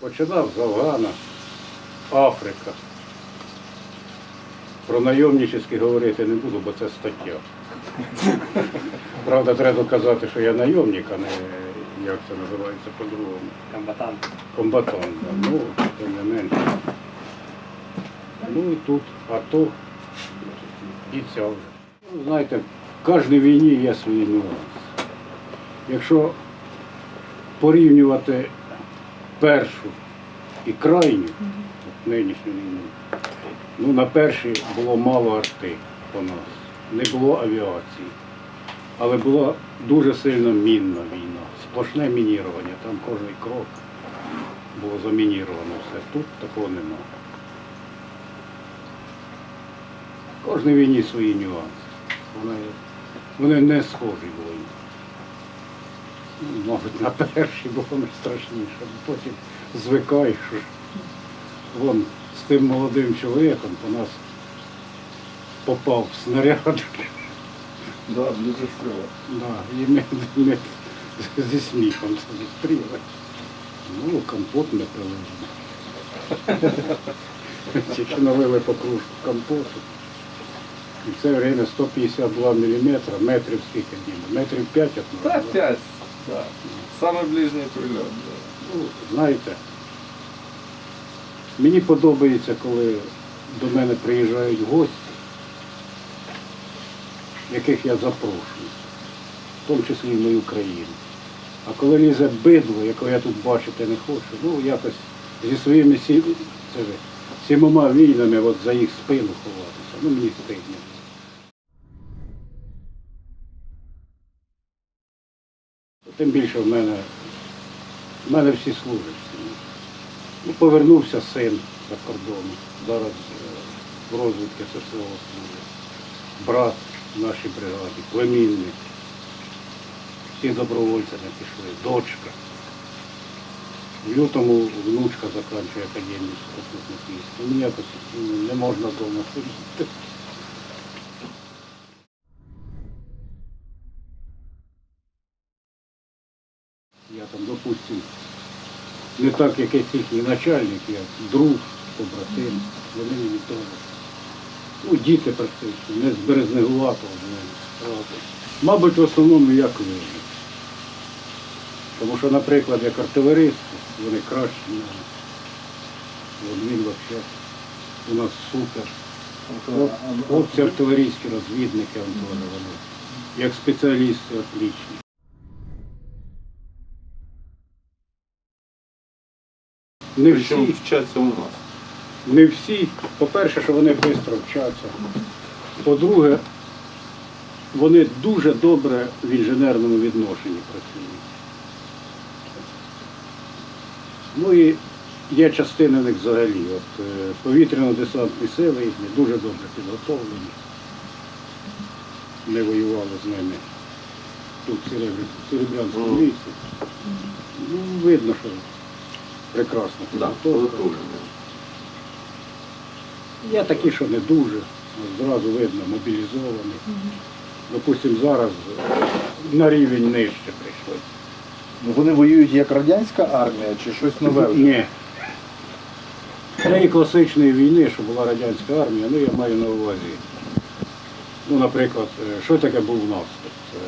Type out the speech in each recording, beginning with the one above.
Починав з Афгана, Африка. Про найомнічески говорити не буду, бо це стаття. Правда, треба казати, що я найомник, а не як це називається по-другому. Комбатант. Комбатант. да. Ну, тим не менше. Ну і тут АТО і ця вже. Ну, знаєте, в кожній війні є свої нюанси. Якщо порівнювати першу і крайню, от нинішню війну, ну на першій було мало арти по нас, не було авіації. Але була дуже сильно мінна війна, сплошне мінірування, там кожен крок було замініровано все. Тут такого немає. В кожній війні свої нюанси. Вони, вони не схожі були мабуть, на першій було найстрашніше. Потім звикаєш. Вон з тим молодим чоловіком по нас попав снаряд. Да, дуже. Да, і ми, ми зі сміхом це зустріли. Ну, компот не пили. Тільки налили по компоту. І все время 152 мм, метрів скільки діємо? Метрів 5 от нас. Так. Саме ближній прильот. Ну, знаєте, мені подобається, коли до мене приїжджають гості, яких я запрошую, в тому числі і мою країну. А коли лізе бидло, якого я тут бачити не хочу, ну якось зі своїми сім... сімома війнами от за їх спину ховатися. Ну мені стидно. Тим більше в мене, в мене всі служать. Ну, повернувся син за кордону. Зараз е, в розвідки ССО служить. Брат нашій бригаді, племінник. Всі добровольці не пішли, дочка. В лютому внучка закінчує академію сухопутних військ. Ну, ну, не можна вдома сидіти. Я там, допустим, не так, як якийсь начальник, як друг, побратим, вони мені теж. Ну, діти практично, не з Березнегуватого мене. Мабуть, в основному як люди. Тому що, наприклад, як артилерист, вони кращі мене. Він взагалі у нас супер. Хлопці артилерійські розвідники Антони, вони. Як спеціалісти отлічні. Не всі, вчаться у нас. не всі. По-перше, що вони швидко вчаться. По-друге, вони дуже добре в інженерному відношенні працюють. Ну і є частини в них взагалі. От, е, повітряно-десантні сили їхні дуже добре підготовлені. Ми воювали з ними тут в Серебря- Серебрянському лісі. Ну, видно, що прекрасно Да, підготовлені. підготовлені. Є такі, що не дуже, зразу видно, мобілізовані. Допустимо, зараз на рівень нижче прийшли. Ну, Вони воюють як радянська армія чи щось нове вже? Ні. Цієї класичної війни, що була радянська армія, ну я маю на увазі. Ну, наприклад, е, що таке був наступ? Це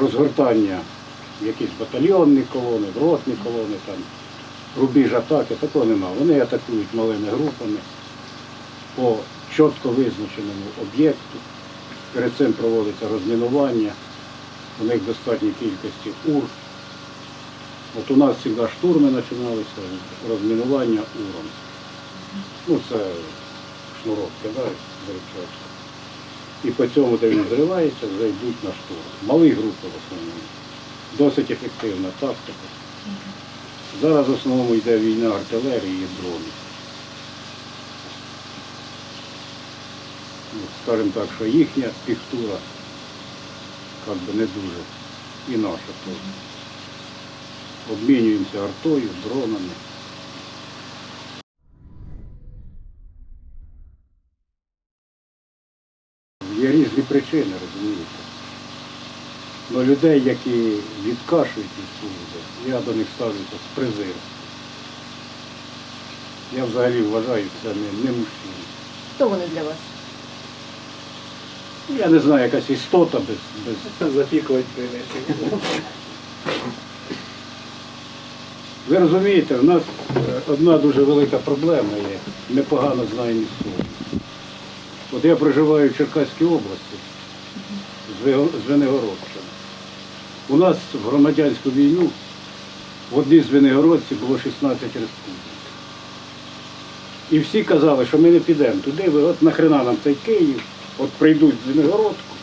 розгортання якісь батальйонні колони, ротні колони, там, рубіж атаки, такого нема. Вони атакують малими групами по чітко визначеному об'єкту. Перед цим проводиться розмінування, у них достатньої кількості ур. От у нас завжди штурми починалися розмінування уром. Ну, це шнурок кидають заручачку. І по цьому, де він зривається, вже йдуть на штурм. Малі групи в основному. Досить ефективна тактика. Зараз в основному йде війна артилерії і дронів. Ну, Скажімо так, що їхня піхтура як би не дуже. І наша теж. Обмінюємося артою, дронами. Є різні причини, розумієте. Но людей, які відкашують від служби, я до них ставлюся з презирством. Я взагалі вважаю, це не, не мужчина. Хто вони для вас? Я не знаю, якась істота без, без Запікувати прийдеться. Ви розумієте, в нас е, одна дуже велика проблема є. Ми погано знаємо історію. От я проживаю в Черкаській області, з Венегородщини. У нас в громадянську війну в одній з Венегородців було 16 республік. І всі казали, що ми не підемо туди, от нахрена нам цей Київ, от прийдуть з Венегородку,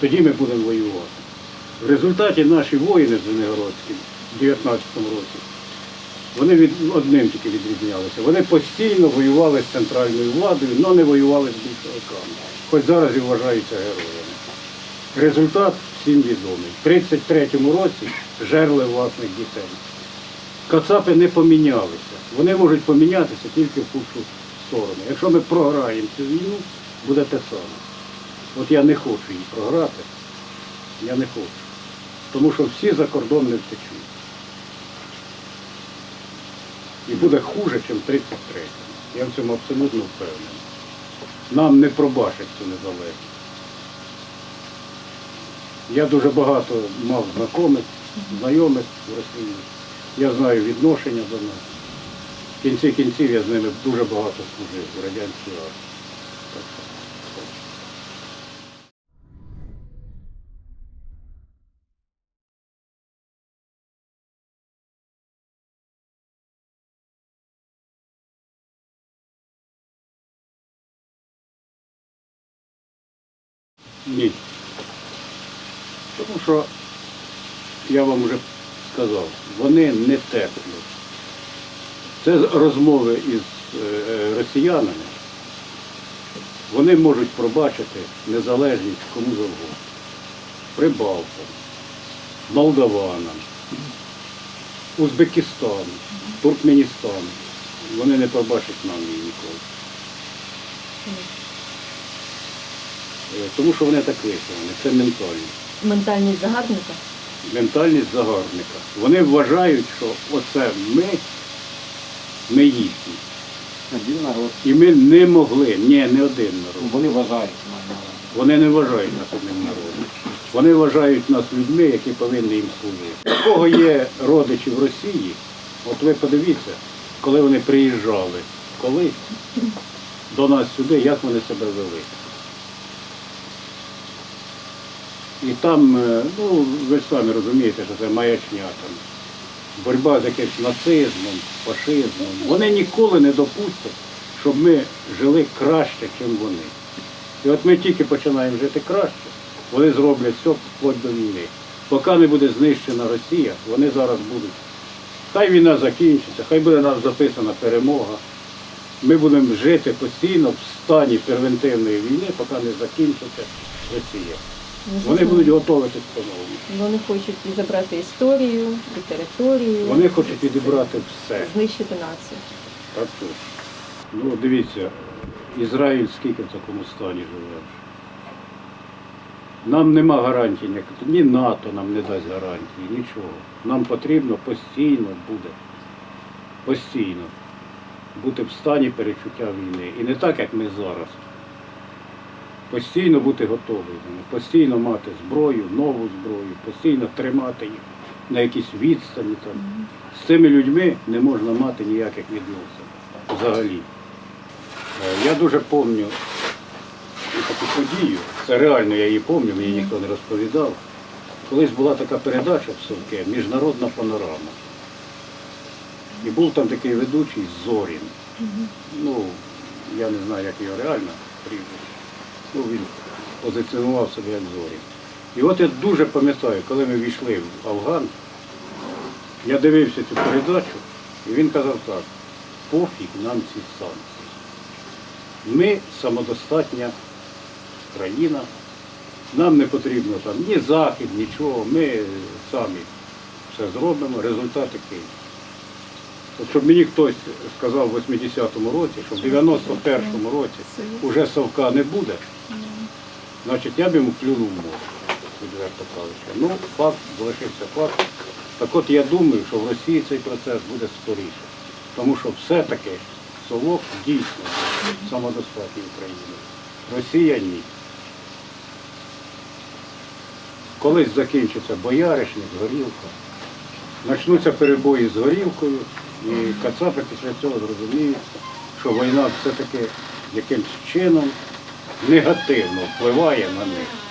тоді ми будемо воювати. В результаті наші воїни з Венегородським в 19-му році вони від одним тільки відрізнялися. Вони постійно воювали з центральною владою, але не воювали з більшовиками. Хоч зараз і вважаються героями. Результат всім відомий. В 33-му році жерли власних дітей. Кацапи не помінялися. Вони можуть помінятися тільки в худшу сторону. Якщо ми програємо цю війну, буде те саме. От я не хочу її програти. Я не хочу. Тому що всі за кордон не втечуть. І буде хуже, ніж 33. Я в цьому абсолютно впевнений. Нам не пробачать цю незалежність. Я дуже багато мав знайомих, знайомих в Росії. Я знаю відношення до нас. В кінці кінців я з ними дуже багато служив у радянській армії. Тому що, я вам вже сказав, вони не теплі. Це розмови із е, росіянами. Вони можуть пробачити незалежність кому завгодно. Прибалтам, Молдаванам, Узбекистану, Туркменістану. Вони не пробачать нам її ніколи. Е, Тому що вони так виховані, це ментальність. Ментальність загарбника? Ментальність загарбника. Вони вважають, що оце ми, ми їхні. Один народ. І ми не могли, ні, не один народ. Вони вважають мене. Вони не вважають нас одним народом. Вони вважають нас людьми, які повинні їм служити. У кого є родичі в Росії, от ви подивіться, коли вони приїжджали колись до нас сюди, як вони себе вели. І там, е, ну, ви ж самі розумієте, що це маячня там. Боротьба з якимось нацизмом, фашизмом. Вони ніколи не допустять, щоб ми жили краще, ніж вони. І от ми тільки починаємо жити краще, вони зроблять все вплоть до війни. Поки не буде знищена Росія, вони зараз будуть. Хай війна закінчиться, хай буде нас записана перемога. Ми будемо жити постійно в стані превентивної війни, поки не закінчиться Росія. Вони будуть готуватись по-новому. Вони хочуть і забрати історію, і територію. Вони хочуть відібрати все. знищити націю. Так точно. Ну, дивіться, Ізраїль скільки в такому стані живе. Нам нема гарантій, ніяк- ні НАТО нам не дасть гарантії, нічого. Нам потрібно постійно буде, постійно бути в стані перечуття війни. І не так, як ми зараз. Постійно бути готовими, постійно мати зброю, нову зброю, постійно тримати їх на якійсь відстані. Там. З цими людьми не можна мати ніяких відносин взагалі. Е, Я дуже пам'ятаю таку подію, це реально я її пам'ятаю, мені ніхто не розповідав. Колись була така передача в Совке Міжнародна панорама. І був там такий ведучий Зорін. Ну, я не знаю, як його реально прізвище. Ну, він позиціонував себе як Зорін. І от я дуже пам'ятаю, коли ми війшли в Афган, я дивився цю передачу, і він казав так, пофіг нам ці санкції. Ми самодостатня країна, нам не потрібно там ні захід, нічого, ми самі все зробимо, результат такий. От щоб мені хтось сказав в 80-му році, що в 91-му році вже совка не буде, значить я б йому плюнув в відверто кажучи. Ну, факт залишився факт. Так от я думаю, що в Росії цей процес буде скоріше. Тому що все-таки совок дійсно самодостатньою країною. Росія ні. Колись закінчиться бояришник, горілка. Почнуться перебої з горілкою, і Кацапи після цього зрозуміють, що війна все-таки якимсь чином негативно впливає на них.